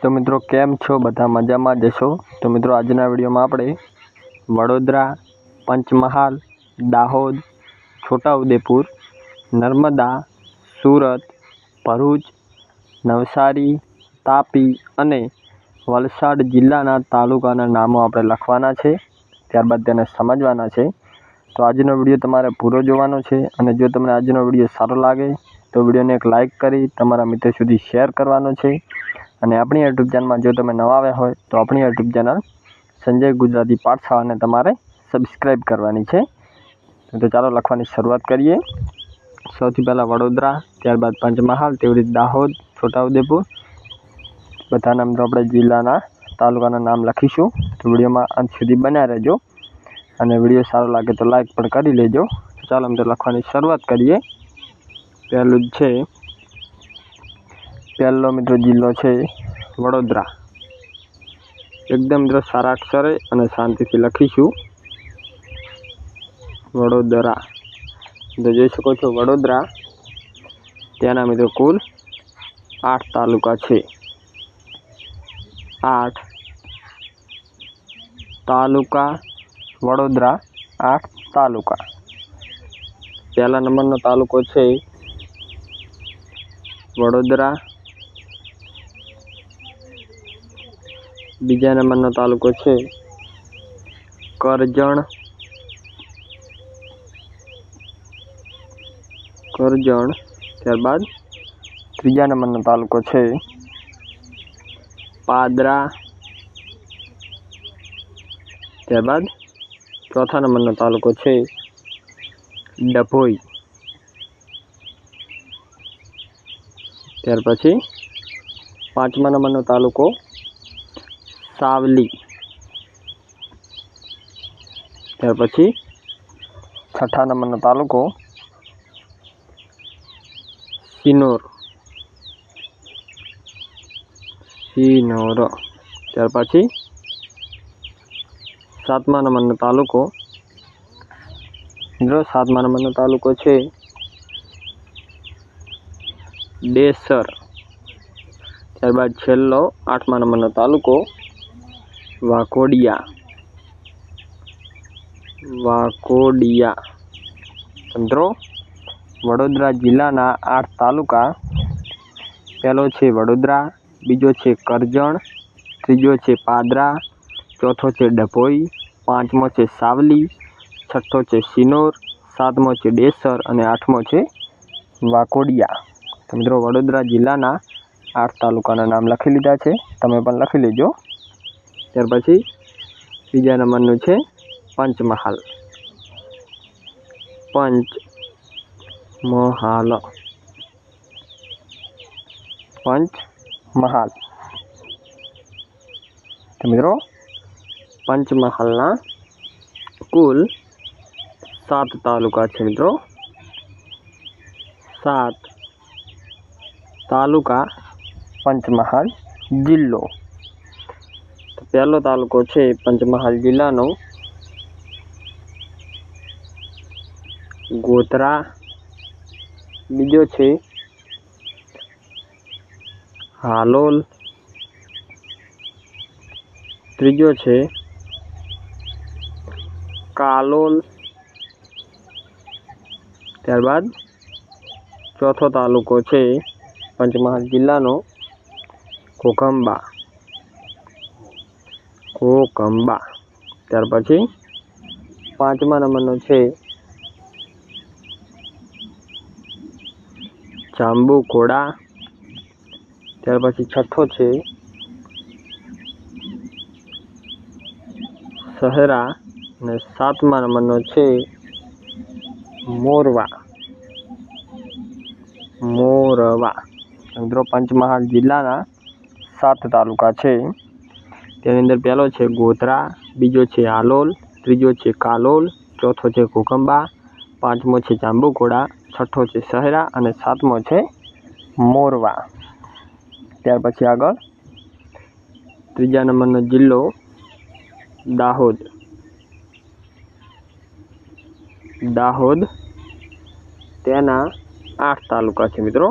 તો મિત્રો, કેમ છો? બધા મજામાં જશો તો મિત્રો, આજના વિડીયોમાં આપણે વડોદરા, પંચમહાલ, દાહોદ, છોટાઉદેપુર, નર્મદા, સુરત, ભરૂચ, નવસારી, તાપી અને વલસાડ જિલ્લાના તાલુકાના નામો આપણે લખવાના છે. ત્યારબાદ તેને સમજવાના છે. તો આજનો વીડિયો તમારે પૂરો જોવાનો છે અને જો તમને આજનો વીડિયો સારો લાગે, તો વિડીયોને એક લાઇક કરી તમારા મિત્રો સુધી શેર કરવાનો છે. અને આપણી યુટ્યુબ ચેનલમાં જો તમે નવા આવ્યા હોય તો આપણી યુટ્યુબ ચેનલ સંજય ગુજરાતી પાઠશાળાને તમારે સબસ્ક્રાઈબ કરવાની છે. તો ચાલો લખવાની શરૂઆત કરીએ. સૌથી પહેલાં વડોદરા, ત્યારબાદ પંચમહાલ, તેવી રીતે દાહોદ, છોટાઉદેપુર. બધાના તો આપણે જિલ્લાના તાલુકાના નામ લખીશું. તો વિડીયોમાં અંત સુધી બન્યા રહેજો. અને વીડિયો સારો લાગે તો લાઈક પણ કરી લેજો. ચાલો તો લખવાની શરૂઆત કરીએ. પહેલું છે પહેલો મિત્રો જિલ્લો છે વડોદરા. એકદમ મિત્રો સારા અક્ષરે અને શાંતિથી લખીશું. વડોદરા. તો જોઈ શકો છો વડોદરા. ત્યાંના મિત્રો કુલ આઠ તાલુકા છે. આઠ તાલુકા વડોદરા, આઠ તાલુકા. પહેલા નંબરનો તાલુકો છે વડોદરા બીજા નંબરનો તાલુકો છે. કરજણ. કરજણ ત્યારબાદ ત્રીજા નંબરનો તાલુકો છે. પાદરા. ત્યારબાદ ચોથા નંબરનો તાલુકો છે. ડભોઈ. ત્યાર પછી પાંચમા નંબરનો તાલુકો સાવલી ત્યાર પછી છઠ્ઠા નંબરનો તાલુકો સિનોર સિનોર ત્યાર પછી સાતમા નંબરનો તાલુકો મિત્રો સાતમા નંબરનો તાલુકો છે ડેસર ત્યારબાદ છેલ્લો આઠમા નંબરનો તાલુકો વાઘોડિયા વાકોડિયા. મિત્રો વડોદરા જિલ્લાના આઠ તાલુકા. પહેલો છે વડોદરા, બીજો છે કરજણ, ત્રીજો છે પાદરા, ચોથો છે ડભોઈ, પાંચમો છે સાવલી, છઠ્ઠો છે સિનોર સાતમો છે ડેસર અને આઠમો છે વાકોડિયા. મિત્રો વડોદરા જિલ્લાના આઠ તાલુકાના નામ લખી લીધા છે. તમે પણ લખી લેજો. ત્યાર પછી બીજા નંબરનું છે પંચમહાલ. પંચમહાલ. પંચમહાલ. તો મિત્રો, પંચમહાલના કુલ સાત તાલુકા છે મિત્રો. સાત તાલુકા પંચમહાલ જિલ્લો. તો પહેલો તાલુકો છે પંચમહાલ જિલ્લાનો. ગોધરા. બીજો છે હાલોલ. ત્રીજો છે કાલોલ. ત્યારબાદ ચોથો તાલુકો છે પંચમહાલ જિલ્લાનો. કોકંબા કોકંબા ત્યાર પછી પાંચમા નંબરનો છે જાંબુ જાંબુઘોડા ત્યાર પછી છઠ્ઠો છે સહેરા. અને સાતમા નંબરનો છે મોરવા. મોરવા. મિત્રો, પંચમહાલ જિલ્લાના સાત તાલુકા છે. તેની અંદર પહેલો છે ગોધરા, બીજો છે આલોલ ત્રીજો છે કાલોલ, ચોથો છે કોકંબા, પાંચમો છે જાંબુઘોડા, છઠ્ઠો છે શહેરા અને સાતમો છે મોરવા. ત્યાર પછી આગળ ત્રીજા નંબરનો જિલ્લો દાહોદ. દાહોદ તેના આઠ તાલુકા છે મિત્રો.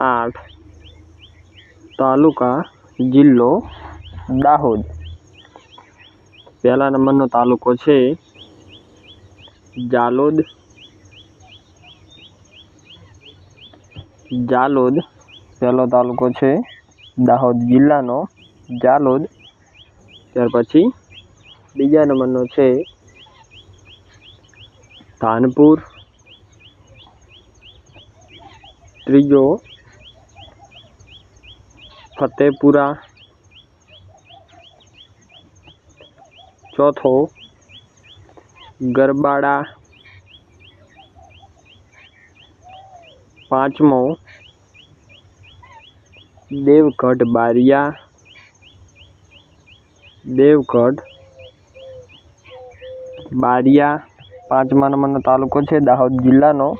આઠ તાલુકા જિલ્લો દાહોદ. પહેલા નંબરનો તાલુકો છે જાલોદ. જાલોદ પહેલો તાલુકો છે દાહોદ જિલ્લાનો જાલોદ. ત્યાર પછી બીજા નંબરનો છે ધાનપુર. ત્રીજો ફતેપુરા. ચોથો, ગરબાડા. પાંચમો, દેવગઢ બારિયા. દેવગઢ બારિયા. પાંચમા નંબરનો તાલુકો છે દાહોદ જિલ્લાનો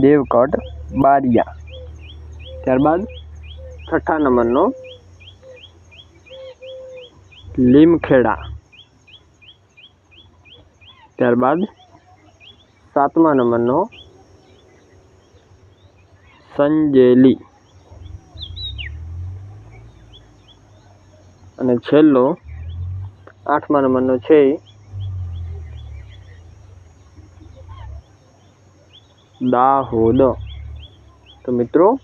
દેવગઢ બારિયા. ત્યારબાદ છઠ્ઠા નંબરનો લીમખેડા. ત્યારબાદ સાતમા નંબરનો સંજેલી. અને છેલ્લો આઠમા નંબરનો છે દાહોદ. તો મિત્રો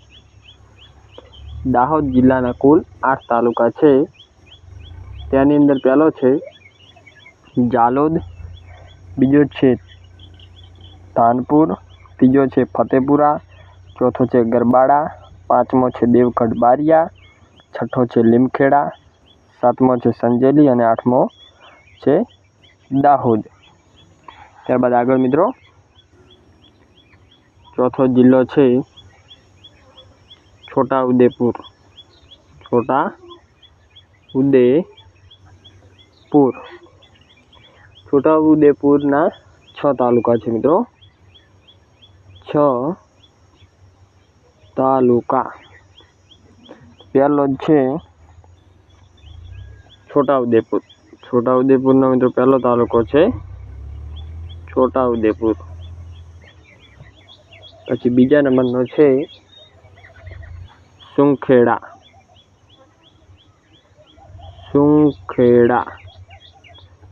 દાહોદ જિલ્લાના કુલ આઠ તાલુકા છે. તેની અંદર પહેલો છે જાલોદ, બીજો છે ધાનપુર ત્રીજો છે ફતેપુરા, ચોથો છે ગરબાડા, પાંચમો છે દેવગઢ બારિયા, છઠ્ઠો છે લીમખેડા, સાતમો છે સંજેલી અને આઠમો છે દાહોદ. ત્યારબાદ આગળ મિત્રો ચોથો જિલ્લો છે છોટા ઉદેપુર છોટા ઉદેપુર છોટા ઉદેપુરના છ તાલુકા છે મિત્રો. છ તાલુકા. પહેલો જ છે છોટા ઉદેપુર છોટા ઉદેપુરનો મિત્રો પહેલો તાલુકો છે છોટા ઉદેપુર પછી બીજા નંબરનો છે સુંખેડા. સુંખેડા.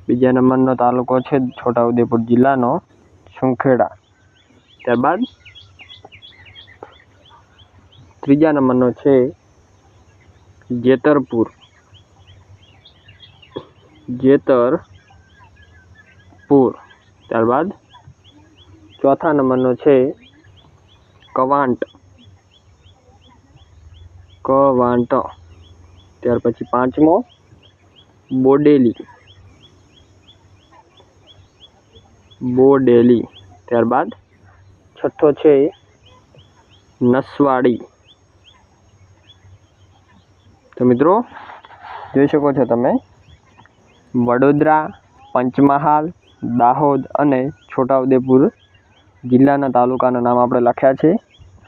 બીજા નંબરનો તાલુકો છે છોટાઉદેપુર જિલ્લાનો સુંખેડા. ત્યારબાદ ત્રીજા નંબરનો છે જેતરપુર. જેતરપુર. ત્યારબાદ ચોથા નંબરનો છે કવાંટ. કવાંટ ત્યાર પછી પાંચમો, બોડેલી. બોડેલી. ત્યારબાદ છઠ્ઠો છે નસવાડી. તો મિત્રો, જોઈ શકો છો તમે, વડોદરા, પંચમહાલ, દાહોદ અને છોટાઉદેપુર જિલ્લાના તાલુકાના નામ આપણે લખ્યા છે.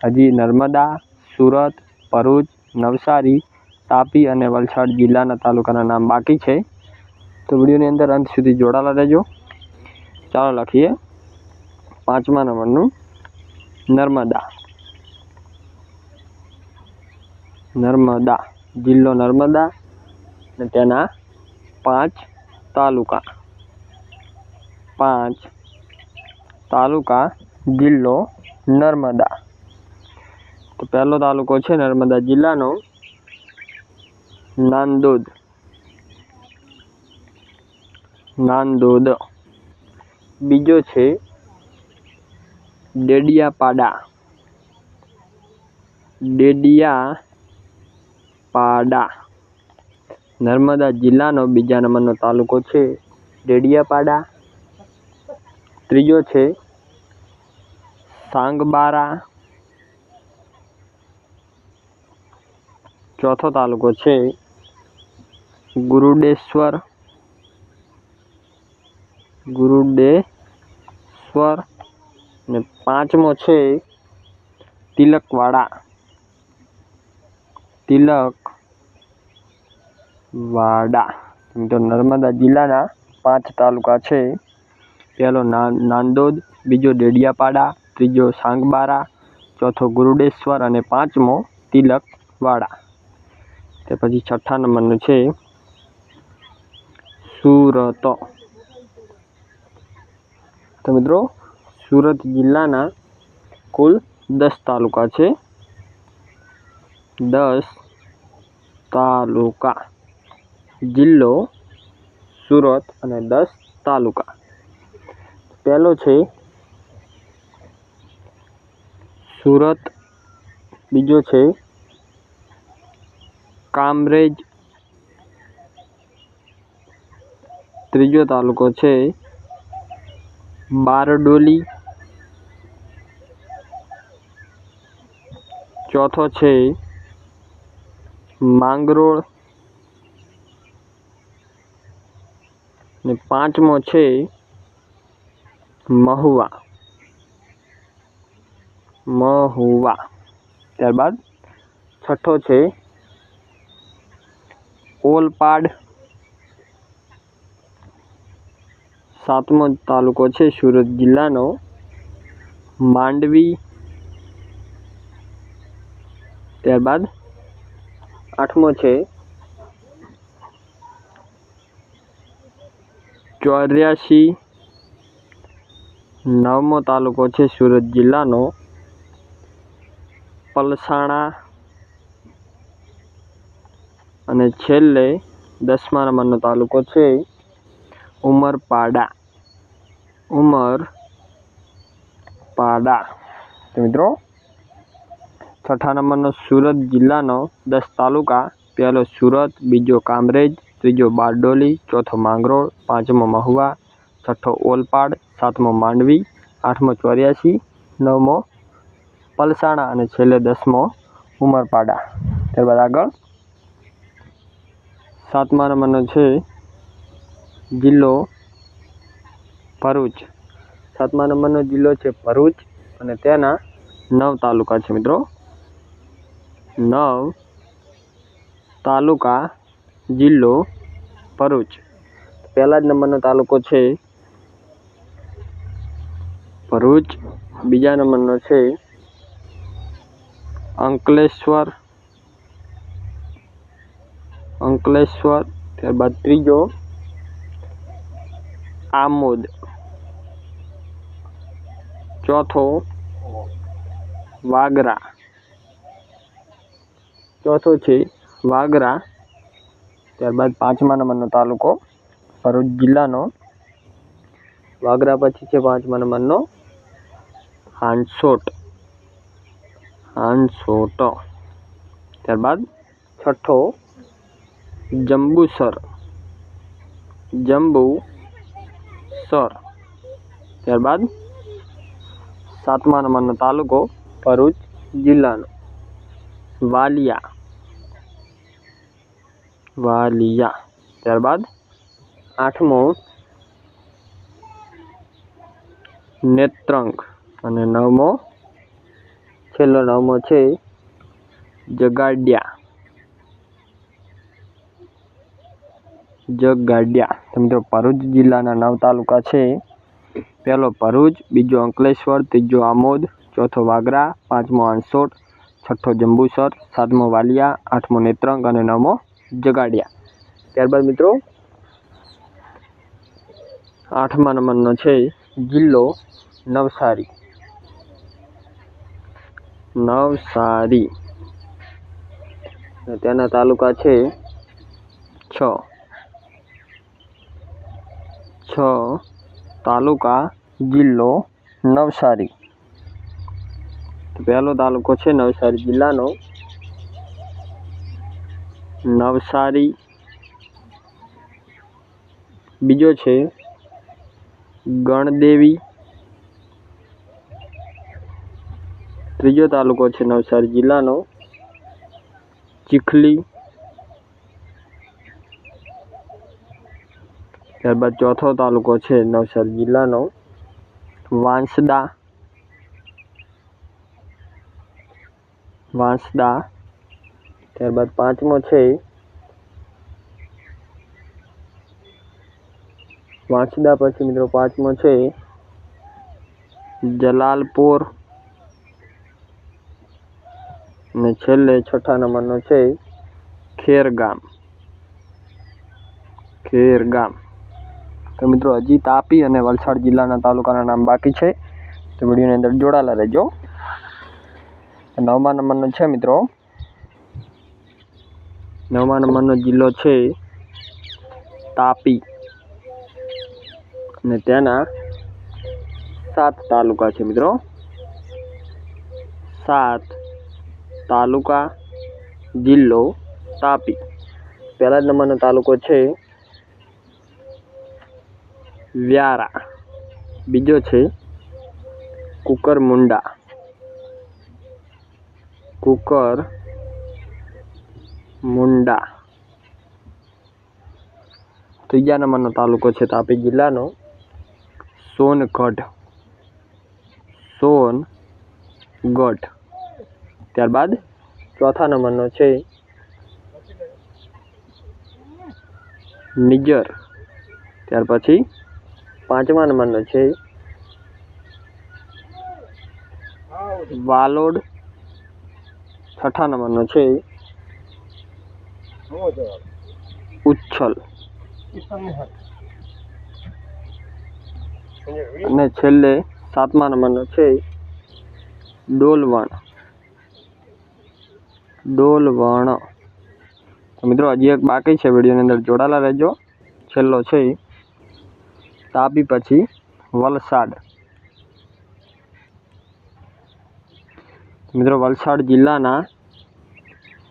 હજી નર્મદા, સુરત, ભરૂચ નવસારી, તાપી અને વલસાડ જિલ્લાના તાલુકાના નામ બાકી છે. તો વિડીયોની અંદર અંત સુધી જોડાયેલા રહેજો. ચાલો લખીએ પાંચમા નંબરનું. નર્મદા. નર્મદા, જિલ્લો નર્મદા અને તેના પાંચ તાલુકા. પાંચ તાલુકા, જિલ્લો નર્મદા. તો પહેલો તાલુકો છે નર્મદા જિલ્લાનો, નાંદોદ. નાંદોદ. બીજો છે ડેડિયાપાડા. ડેડિયાપાડા. નર્મદા જિલ્લાનો બીજા નંબરનો તાલુકો છે ડેડિયાપાડા. ત્રીજો છે સાંગબારા. ચોથો તાલુકો છે. ગુરુડેશ્વર. ગુરુડેશ્વર. ને પાંચમો છે તિલકવાડા. તિલકવાડા. તો નર્મદા જિલ્લાના પાંચ તાલુકા છે. પહેલો નાંદોદ, બીજો ડેડિયાપાડા, ત્રીજો સાંગબારા, ચોથો ગુરુડેશ્વર અને પાંચમો તિલકવાડા. તે પછી છઠ્ઠા નંબરનું છે સુરત. તો મિત્રો, સુરત જિલ્લાના કુલ દસ તાલુકા છે. દસ તાલુકા. જિલ્લો, સુરત અને દસ તાલુકા. પહેલો છે સુરત, બીજો છે કામરેજ. ત્રીજો તાલુકો છે બારડોલી. ચોથો છે માંગરોળ. ને પાંચમો છે મહુવા. મહુવા. ત્યારબાદ છઠ્ઠો છે ઓલપાડ સાતમો તાલુકો છે સુરત જિલ્લાનો. માંડવી ત્યારબાદ આઠમો છે ચોર્યાસી નવમો તાલુકો છે સુરત જિલ્લાનો. પલસાણા અને છેલ્લે દસમા નંબરનો તાલુકો છે ઉમરપાડા. ઉમરપાડા. તો મિત્રો, છઠ્ઠા નંબરનો સુરત જિલ્લાનો દસ તાલુકા, પહેલો સુરત, બીજો કામરેજ, ત્રીજો બારડોલી, ચોથો માંગરોળ, પાંચમો મહુવા, છઠ્ઠો ઓલપાડ, સાતમો માંડવી, આઠમો ચોર્યાસી, નવમો પલસાણા અને છેલ્લે દસમો ઉમરપાડા. ત્યારબાદ આગળ સાતમા નંબરનો છે જિલ્લો ભરૂચ. સાતમા નંબરનો જિલ્લો છે ભરૂચ અને તેના નવ તાલુકા છે મિત્રો. નવ તાલુકા જિલ્લો ભરૂચ. પહેલા જ નંબરનો તાલુકો છે ભરૂચ. બીજા નંબરનો છે અંકલેશ્વર અંકલેશ્વર ત્યારબાદ ત્રીજો આમોદ ચોથો વાગરા ચોથો છે વાગરા ત્યારબાદ પાંચમા નંબરનો તાલુકો ભરૂચ જિલ્લાનો. વાગરા પછી છે પાંચમા નંબરનો હાંસોટ. હાંસોટ. ત્યારબાદ છઠ્ઠો જંબુસર જંબુસર ત્યારબાદ સાતમા નંબરનો તાલુકો ભરૂચ જિલ્લાનો. વાલિયા. વાલિયા. ત્યારબાદ આઠમો નેત્રંગ અને નવમો, છેલ્લો નવમો છે જગાડિયા. જગાડિયા તો મિત્રો, ભરૂચ જિલ્લાના નવ તાલુકા છે. પહેલો ભરૂચ, બીજો અંકલેશ્વર, ત્રીજો આમોદ, ચોથો વાગરા, પાંચમો આંસોટ છઠ્ઠો જંબુસર, સાતમો વાલિયા, આઠમો નેત્રંગ અને નવમો જગાડિયા. ત્યારબાદ મિત્રો, આઠમા નંબરનો છે જિલ્લો નવસારી. નવસારી. તેના તાલુકા છે છ. છ, તાલુકા, જિલ્લો, નવસારી. પહેલો તાલુકો છે નવસારી જિલ્લાનો. નવસારી. બીજો છે ગણદેવી. ત્રીજો તાલુકો છે નવસારી જિલ્લાનો. ચીખલી. ત્યારબાદ ચોથો તાલુકો છે નવસારી જિલ્લાનો, વાંસદા. વાંસદા. ત્યારબાદ પાંચમો છે વાંસદા. પછી મિત્રો પાંચમો છે જલાલપુર. અને છેલ્લે છઠ્ઠા નંબરનો છે ખેરગામ. ખેરગામ. તો મિત્રો, હજી તાપી અને વલસાડ જિલ્લાના તાલુકાના નામ બાકી છે. તો વિડીયોની અંદર જોડાયેલા રહેજો. નવમા નંબરનો છે મિત્રો. નવમા નંબરનો જિલ્લો છે તાપી. અને તેના સાત તાલુકા છે મિત્રો. સાત તાલુકા, જિલ્લો તાપી. પહેલા જ નંબરનો તાલુકો છે વ્યારા. બીજો છે કુકરમુંડા કુકર મુંડા. ત્રીજા નંબરનો તાલુકો છે તાપી જિલ્લાનો સોનગઢ. સોનગઢ. ત્યારબાદ ચોથા નંબરનો છે નિજર. ત્યાર પછી પાંચમા નંબરનો છે. વાલોડ છઠ્ઠા નંબરનો છે. ઉચ્છલ. અને છેલ્લે સાતમા નંબરનો છે. ડોલવણ. ડોલવણ. મિત્રો, હજી એક બાકી છે, વિડીયોની અંદર જોડાયેલા રહેજો. છેલ્લો છે તાપી પછી વલસાડ. મિત્રો, વલસાડ જિલ્લાના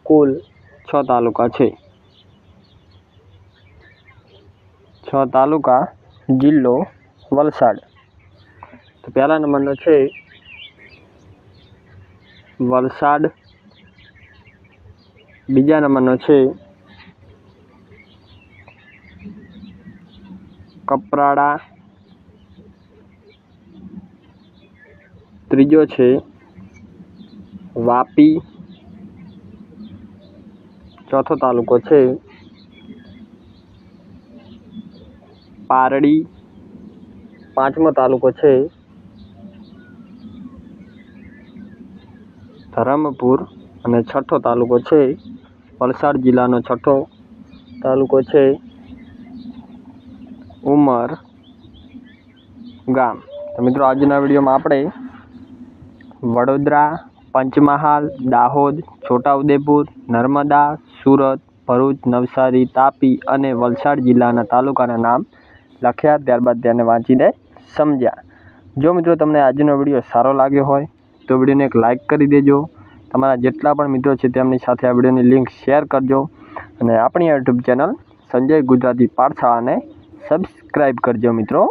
કુલ છ તાલુકા છે. છ તાલુકા જિલ્લો વલસાડ. તો પહેલા નંબરનો છે વલસાડ. બીજા નંબરનો છે કપરાડા. ત્રીજો છે વાપી. ચોથો તાલુકો છે પારડી. પાંચમો તાલુકો છે ધરમપુર અને છઠ્ઠો તાલુકો છે વલસાડ જિલ્લાનો છઠ્ઠો તાલુકો છે. ઉમર ગામ. તો મિત્રો, આજના વિડીયોમાં આપણે વડોદરા, પંચમહાલ, દાહોદ, છોટાઉદેપુર, નર્મદા, સુરત, ભરૂચ, નવસારી, તાપી અને વલસાડ જિલ્લાના તાલુકાના નામ લખ્યા. ત્યારબાદ તેને વાંચીને સમજ્યા. જો મિત્રો, તમને આજનો વીડિયો સારો લાગ્યો હોય, તો વિડીયોને એક લાઇક કરી દેજો. તમારા જેટલા પણ મિત્રો છે, તેમની સાથે આ વિડીયોની લિંક શેર કરજો. અને આપણી યુટ્યુબ ચેનલ સંજય ગુજરાતી પાઠશાળાને સબસ્ક્રાઈબ કરજો મિત્રો.